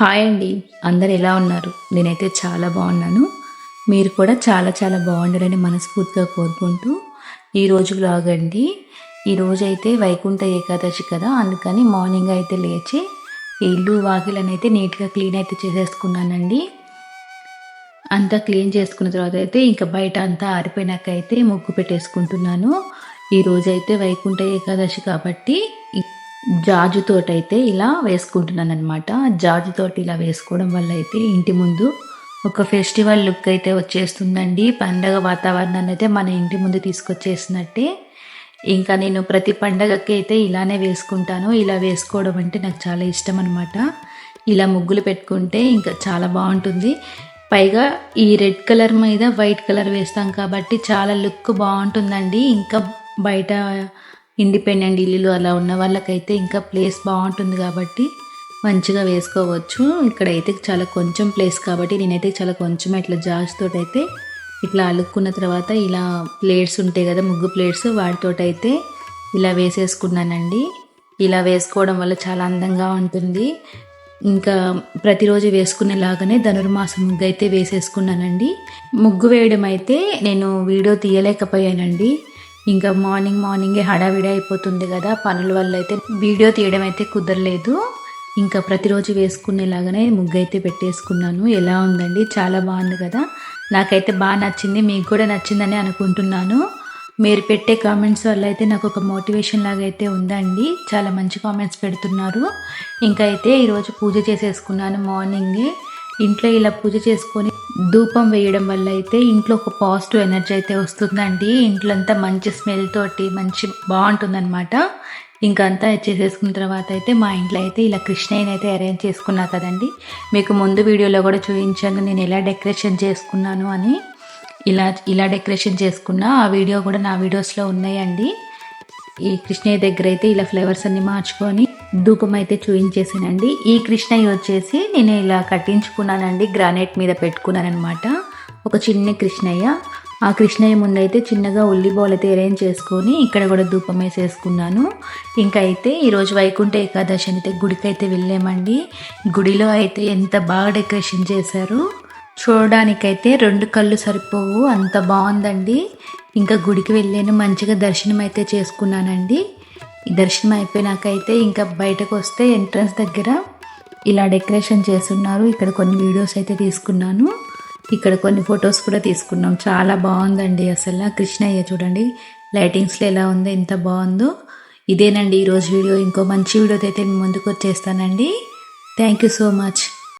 Hi అండి. అందరు ఎలా ఉన్నారు? నేనైతే చాలా బాగున్నాను. మీరు కూడా చాలా చాలా బాగుండాలని మనస్ఫూర్తిగా కోరుకుంటూ ఈరోజు బ్లాగ్ అండి. ఈరోజు అయితే వైకుంఠ ఏకాదశి కదా అందుకని మార్నింగ్ అయితే లేచి ఇల్లు వాకిలని అయితే నీట్గా క్లీన్ అయితే చేసేసుకున్నానండి. అంతా క్లీన్ చేసుకున్న తర్వాత అయితే ఇంకా బయట అంతా ఆరిపోయినాక అయితే ముగ్గు పెట్టేసుకుంటున్నాను. ఈరోజైతే వైకుంఠ ఏకాదశి కాబట్టి జాజుతోటైతే ఇలా వేసుకుంటున్నాను అనమాట జాజుతోటి ఇలా వేసుకోవడం వల్ల అయితే ఇంటి ముందు ఒక ఫెస్టివల్ లుక్ అయితే వచ్చేస్తుందండి. పండగ వాతావరణాన్ని అయితే మన ఇంటి ముందు తీసుకొచ్చేసినట్టే. ఇంకా నేను ప్రతి పండగకి అయితే ఇలానే వేసుకుంటాను. ఇలా వేసుకోవడం అంటే నాకు చాలా ఇష్టం అనమాట ఇలా ముగ్గులు పెట్టుకుంటే ఇంకా చాలా బాగుంటుంది. పైగా ఈ రెడ్ కలర్ మీద వైట్ కలర్ వేస్తాం కాబట్టి చాలా లుక్ బాగుంటుందండి. ఇంకా బయట ఇండిపెండెంట్ ఇల్లులు అలా ఉన్న వాళ్ళకైతే ఇంకా ప్లేస్ బాగుంటుంది కాబట్టి మంచిగా వేసుకోవచ్చు. ఇక్కడైతే చాలా కొంచెం ప్లేస్ కాబట్టి నేనైతే చాలా కొంచెం ఇట్లా జాజ్తో అయితే ఇట్లా అలుక్కున్న తర్వాత ఇలా ప్లేట్స్ ఉంటాయి కదా ముగ్గు ప్లేట్స్ వాటితోటైతే ఇలా వేసేసుకున్నానండి. ఇలా వేసుకోవడం వల్ల చాలా అందంగా ఉంటుంది. ఇంకా ప్రతిరోజు వేసుకునేలాగానే ధనుర్మాసం ముగ్గు అయితే వేసేసుకున్నానండి. ముగ్గు వేయడం అయితే నేను వీడియో తీయలేకపోయానండి. ఇంకా మార్నింగ్ మార్నింగే హడావిడి అయిపోతుంది కదా పనుల వల్ల అయితే వీడియో తీయడం అయితే కుదరలేదు. ఇంకా ప్రతిరోజు వేసుకునేలాగానే ముగ్గు అయితే పెట్టేసుకున్నాను. ఎలా ఉందండి? చాలా బాగుంది కదా. నాకైతే బాగా నచ్చింది మీకు కూడా నచ్చిందని అనుకుంటున్నాను. మీరు పెట్టే కామెంట్స్ వల్ల అయితే నాకు ఒక మోటివేషన్ లాగా అయితే ఉందండి. చాలా మంచి కామెంట్స్ పెడుతున్నారు. ఇంకా అయితే ఈరోజు పూజ చేసేసుకున్నాను మార్నింగే. ఇంట్లో ఇలా పూజ చేసుకొని ధూపం వేయడం వల్ల అయితే ఇంట్లో ఒక పాజిటివ్ ఎనర్జీ అయితే వస్తుందండి. ఇంట్లో అంతా మంచి స్మెల్ తోటి మంచి బాగుంటుందన్నమాట. ఇంకా అంతా చేసేసుకున్న తర్వాత అయితే మా ఇంట్లో అయితే ఇలా కృష్ణయ్యని అయితే అరేంజ్ చేసుకున్నా కదండి. మీకు ముందు వీడియోలో కూడా చూపించాను నేను ఎలా డెకరేషన్ చేసుకున్నాను అని. ఇలా ఇలా డెకరేషన్ చేసుకున్నా ఆ వీడియో కూడా నా వీడియోస్లో ఉన్నాయండి. ఈ కృష్ణయ్య దగ్గర అయితే ఇలా ఫ్లేవర్స్ అన్ని మార్చుకొని ధూపం అయితే చూయించేసానండి ఈ కృష్ణయ్య వచ్చేసి నేను ఇలా కట్టించుకున్నానండి గ్రానైట్ మీద పెట్టుకున్నాను అనమాట ఒక చిన్న కృష్ణయ్య. ఆ కృష్ణయ్య ముందైతే చిన్నగా ఉల్లి బౌల్ అయితే అరేంజ్ చేసుకొని ఇక్కడ కూడా ధూపం వేసేసుకున్నాను. ఇంకా అయితే ఈరోజు వైకుంఠ ఏకాదశి అయితే గుడికి అయితే వెళ్ళామండి. గుడిలో అయితే ఎంత బాగా డెకరేషన్ చేశారు. చూడడానికైతే రెండు కళ్ళు సరిపోవు అంత బాగుందండి. ఇంకా గుడికి వెళ్ళాను మంచిగా దర్శనం అయితే చేసుకున్నానండి. దర్శనం అయిపోయినాకైతే ఇంకా బయటకు వస్తే ఎంట్రన్స్ దగ్గర ఇలా డెకరేషన్ చేస్తున్నారు. ఇక్కడ కొన్ని వీడియోస్ అయితే తీసుకున్నాను. ఇక్కడ కొన్ని ఫొటోస్ కూడా తీసుకున్నాం. చాలా బాగుందండి అసలు. కృష్ణయ్య చూడండి లైటింగ్స్లో ఎలా ఉందో ఎంత బాగుందో. ఇదేనండి ఈరోజు వీడియో. ఇంకో మంచి వీడియోతో అయితే ముందుకు వచ్చేస్తానండి. Thank you so much.